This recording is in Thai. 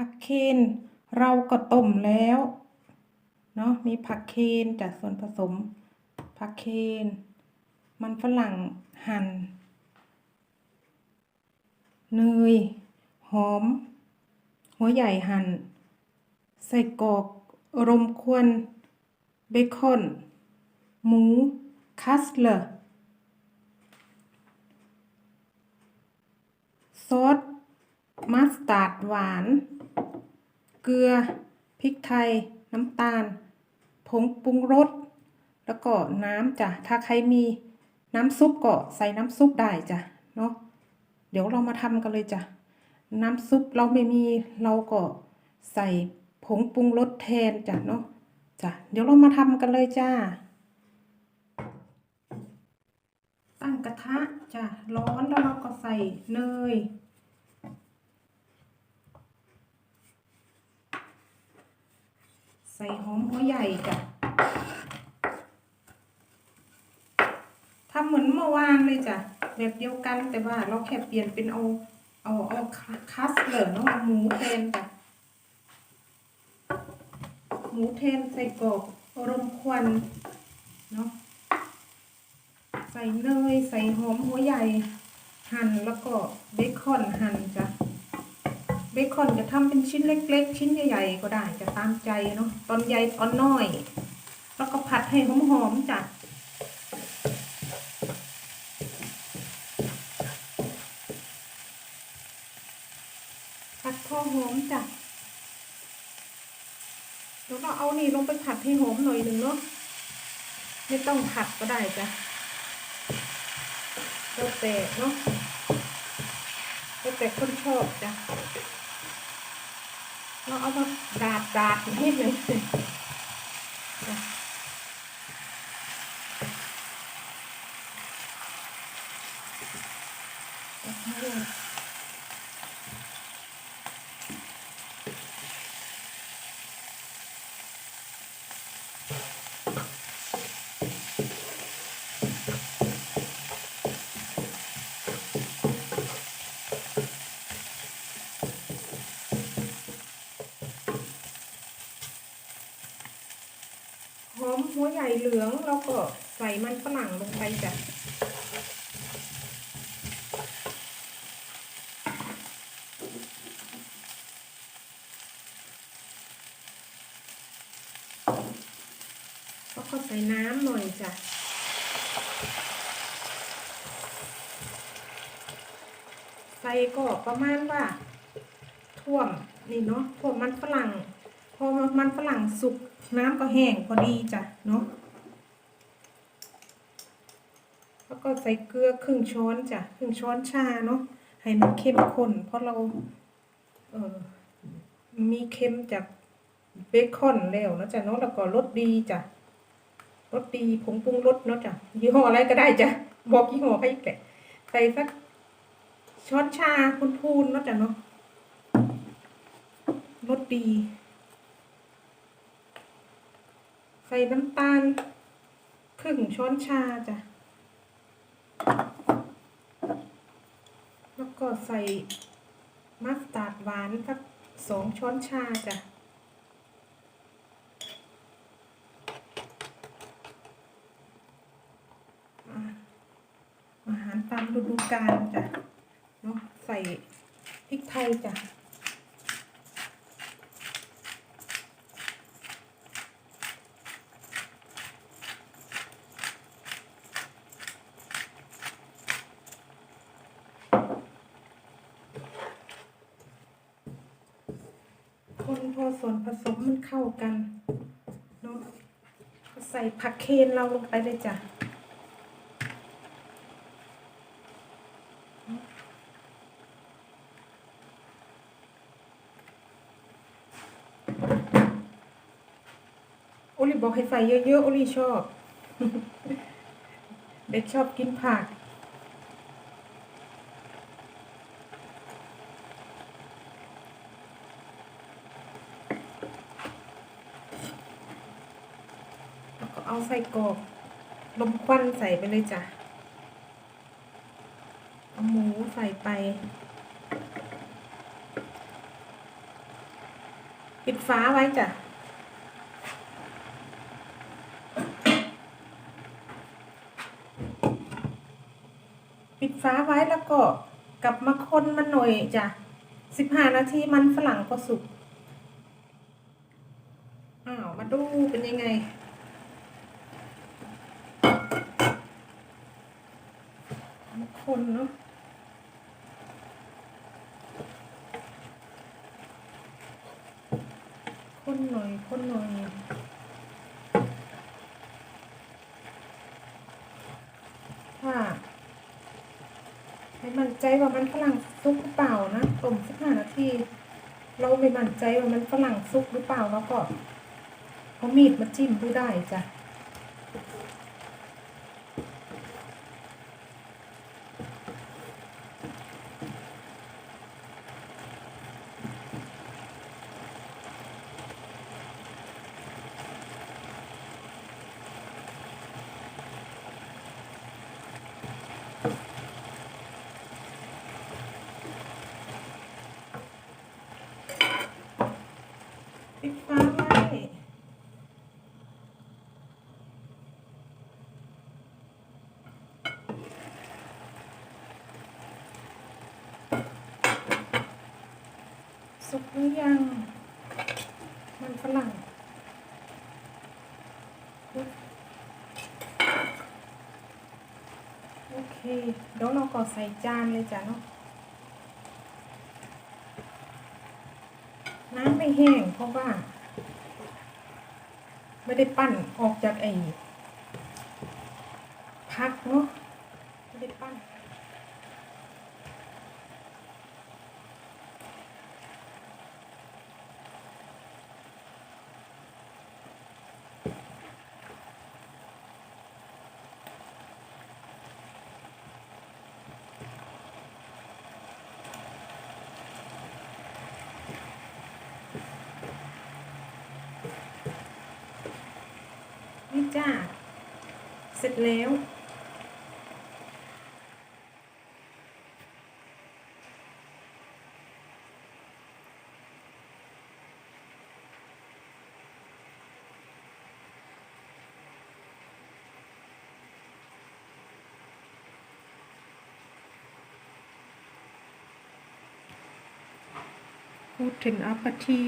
ผักเคนเราก็ต้มแล้วเนาะมีผักเคนจากส่วนผสม ผักเคน มันฝรั่งหั่นเนยหอม หัวใหญ่หั่นใส่กอกรมควนเบคอน หมูคัสเลอร์ซอสมัสตาร์ดหวาน เกลือ พริกไทย น้ำตาล ผงปรุงรส แล้วก็น้ำจ้ะ ถ้าใครมีน้ำซุปก็ใส่น้ำซุปได้จ้ะ เนาะ เดี๋ยวเรามาทำกันเลยจ้ะ น้ำซุปเราไม่มีเราก็ใส่ผงปรุงรสแทนจ้ะเนาะ จ้ะ เดี๋ยวเรามาทำกันเลยจ้า ตั้งกระทะจ้ะ ร้อนแล้วเราก็ใส่เนย ใส่หอมหัวใหญ่จ้ะทำเหมือนเมื่อวานเลยจ้ะแบบเดียวกันแต่ว่าเราแค่เปลี่ยนเป็นเอาเอาเอาคัสเหลือเนาะเอาหมูแทนจ้ะหมูแทนใส่กรอกรมควันเนาะใส่เนยใส่หอมหัวใหญ่ หั่นแล้วก็เบคอนหั่นจ้ะ เบคอนจะทำเป็นชิ้นเล็ก ๆ ชิ้นใหญ่ๆก็ได้จะตามใจเนาะตอนใหญ่ตอนน้อย แล้วก็ผัดให้หอมๆจ้ะผัดพอหอมจ้ะแล้วก็เอานี่ลงไปผัดให้หอมหน่อยหนึ่งเนาะไม่ต้องผัดก็ได้จ้ะแล้วแต่เนาะแล้วแต่คนชอบจ้ะ เราเอามาดาดดาดนิดหนึ่งจ้ะ หัวใหญ่เหลืองแล้วก็ใส่มันฝรั่งลงไปจ้ะแล้วก็ใส่น้ำหน่อยจ้ะใส่ก็ประมาณว่าท่วมนี่เนาะท่วมมันฝรั่ง พอมันฝรั่งสุก น้ำก็แห้งพอดีจ้ะเนาะแล้วก็ใส่เกลือครึ่งช้อนจ้ะครึ่งช้อนชาเนาะให้มันเข้มข้นเพราะเรา เออมีเค็มจากเบคอนแล้วนะจ๊ะเนาะแล้วก็รสดีจ้ะรสดีผงปรุงรสเนาะจ้ะยี่ห้ออะไรก็ได้จ้ะบอกยี่ห้อไปอีกแหละใส่สักช้อนชาพูนๆเนาะจ้ะเนาะรสดี ใส่น้ำตาลครึ่งช้อนชาจ้ะ แล้วก็ใส่มัสตาร์ดหวานสักสองช้อนชาจ้ะ อาอาหารตามฤดูกาลจ้ะ เนาะใส่พริกไทยจ้ะ พอส่วนผสมมันเข้ากันเนาะใส่ผักเคนเราลงไปเลยจ้ะโอลิบอกให้ใส่เยอะๆโอลิชอบ เด็กชอบกินผัก แล้วก็ เอาใส่กรอกลมควันใส่ไปเลยจ้ะ เอาหมูใส่ไป ปิดฟ้าไว้จ้ะปิดฟ้าไว้แล้วก็กลับมาคนมันหน่อยจ้ะสิบห้านาทีมันฝรั่งก็สุก อ้าว มาดูเป็นยังไง คนเนาะคนหน่อยคนหน่อยถ้าไม่มั่นใจว่ามันฝรั่งซุกหรือเปล่านะต้มสิบห้านาทีเราไม่มั่นใจว่ามันฝรั่งซุกหรือเปล่าแล้วก็เอามีดมาจิ้มดูได้จ้ะ ปิดฟ้าไว้ รือยัง มันฝรั่งโอเคเดี๋ยวเราก็ใส่จานเลยจ้ะเนาะน้ำไม่แห้งเพราะว่า ไม่ได้ปั้นออกจากไอ้พักเนาะไม่ได้ปั้น จ้า เสร็จแล้ว พูดถึงอัปที